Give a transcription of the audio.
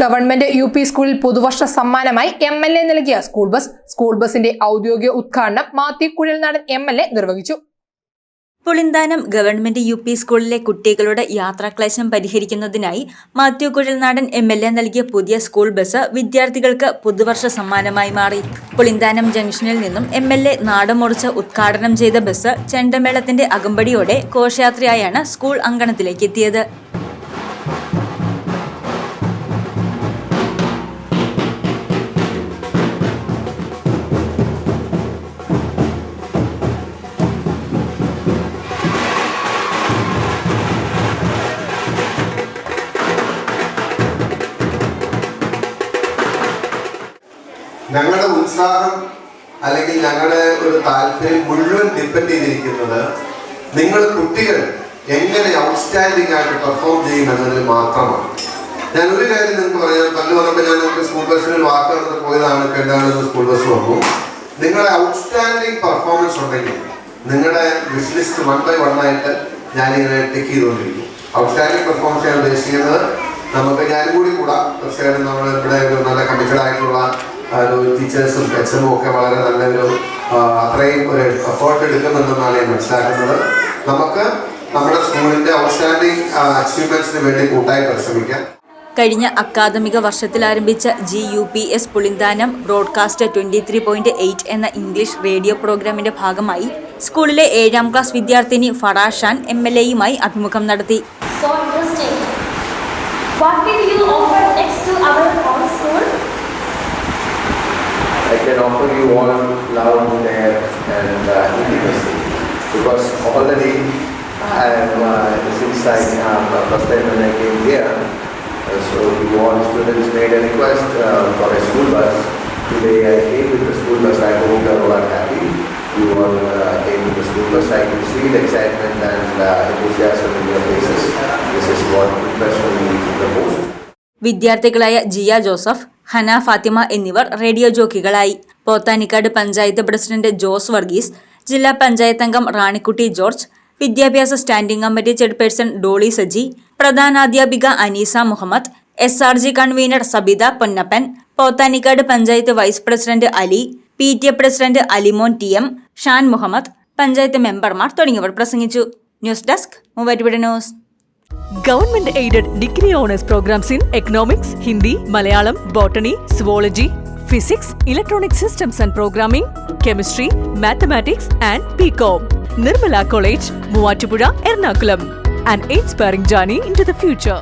Government U P സ്കൂളിൽ പുതുവർഷ സമ്മാനമായി എം എൽ എ നൽകിയ സ്കൂൾ ബസ് സ്കൂൾ ബസിന്റെ ഔദ്യോഗിക ഉദ്ഘാടനം Mathew Kuzhalnadan M L A നിർവഹിച്ചു. പുളിന്താനം ഗവൺമെന്റ് യു പി സ്കൂളിലെ കുട്ടികളുടെ യാത്രാക്ലേശം പരിഹരിക്കുന്നതിനായി Mathew Kuzhalnadan M L A നൽകിയ പുതിയ സ്കൂൾ ബസ് വിദ്യാർത്ഥികൾക്ക് പുതുവർഷ സമ്മാനമായി മാറി. പുളിന്താനം ജംഗ്ഷനിൽ നിന്നും എം എൽ എ നാടമുറിച്ച് ഉദ്ഘാടനം ചെയ്ത ബസ് ചെണ്ടമേളത്തിന്റെ അകമ്പടിയോടെ ഘോഷയാത്രയായാണ് സ്കൂൾ അങ്കണത്തിലേക്ക് എത്തിയത്. ഞങ്ങളുടെ ഉത്സാഹം അല്ലെങ്കിൽ ഞങ്ങളുടെ ഒരു താല്പര്യം മുഴുവൻ ഡിപ്പെൻഡ് ചെയ്തിരിക്കുന്നത് നിങ്ങൾ കുട്ടികൾ എങ്ങനെ ഔട്ട്സ്റ്റാൻഡിംഗ് ആയിട്ട് പെർഫോം ചെയ്യും എന്നതിൽ മാത്രമാണ്. ഞാൻ ഒരു കാര്യം നിങ്ങൾക്ക് പറയാം. പണ്ട് പറഞ്ഞപ്പോൾ ഞാൻ നിങ്ങൾക്ക് സ്കൂൾ ബസ്സിൽ വാക്ക് നടന്ന് പോയതാണ്. കേട്ടാണ് സ്കൂൾ ബസ് വന്നു? നിങ്ങളുടെ ഔട്ട്സ്റ്റാൻഡിംഗ് പെർഫോമൻസ് ഉണ്ടെങ്കിൽ നിങ്ങളുടെ wish list one by one ആയിട്ട് ഞാനിങ്ങനെ ടിക്ക് ചെയ്തുകൊണ്ടിരിക്കും. ഔട്ട്സ്റ്റാൻഡിംഗ് പെർഫോമൻസ് ഞാൻ ഉദ്ദേശിക്കുന്നത് നമുക്ക് ഞാനും കൂടി കൂടാം. തീർച്ചയായിട്ടും നമ്മൾ ഇവിടെ നല്ല കമ്മിറ്റഡ് ആയിട്ടുള്ള ഒരു ടീച്ചേഴ്സും എച്ചനും ഒക്കെ വളരെ നല്ലൊരു അത്രയും ഒരു എഫേർട്ട് എടുക്കുന്നുണ്ടെന്നാണ് ഞാൻ മനസ്സിലാക്കുന്നത് നമുക്ക് നമ്മുടെ സ്കൂളിന്റെ ഔട്ട്സ്റ്റാൻഡിംഗ് അച്ചീവ്മെന്റ്സിന് വേണ്ടി കൂട്ടായി പരിശ്രമിക്കാം കഴിഞ്ഞ അക്കാദമിക വർഷത്തിൽ ആരംഭിച്ച G U P S Pulinthanam broadcast twenty three point eight എന്ന ഇംഗ്ലീഷ് റേഡിയോ പ്രോഗ്രാമിന്റെ ഭാഗമായി സ്കൂളിലെ ഏഴാം ക്ലാസ് വിദ്യാർത്ഥിനി ഫറാഷാൻ എം എൽ എയുമായി അഭിമുഖം നടത്തി so interesting. What will you offer next to our own school? I can offer you all love, care, and uh, intimacy because already I am uh, since I um, first time when I came here. Uh, so you all students made a request uh, for a school bus. Today I came with the school bus. I hope you are all happy. You all uh, came with the school bus. I can see the excitement and uh, enthusiasm in your faces. This is what impressed me the most. വിദ്യാർത്ഥികളായ Jiya Joseph Hana Fathima എന്നിവർ radio ജോക്കികളായി. Pothanikkad panchayat president Jose Varghese ജില്ലാ പഞ്ചായത്ത് അംഗം Ranikutty George വിദ്യാഭ്യാസ standing committee chairperson Dolly Saji പ്രധാനാധ്യാപിക Aneesa Muhammad S R G convener Sabitha Ponnappan Pothanikkad panchayat vice president Ali P T A president Alimon T M Shan Muhammad panchayat മെമ്പർമാർ തുടങ്ങിയവർ പ്രസംഗിച്ചു. News desk Muvattupuzha news. Government aided degree honours programmes in economics Hindi Malayalam botany zoology physics electronic systems and programming chemistry mathematics and BCom Nirmala college Muvattupuzha Ernakulam and inspiring journey into the future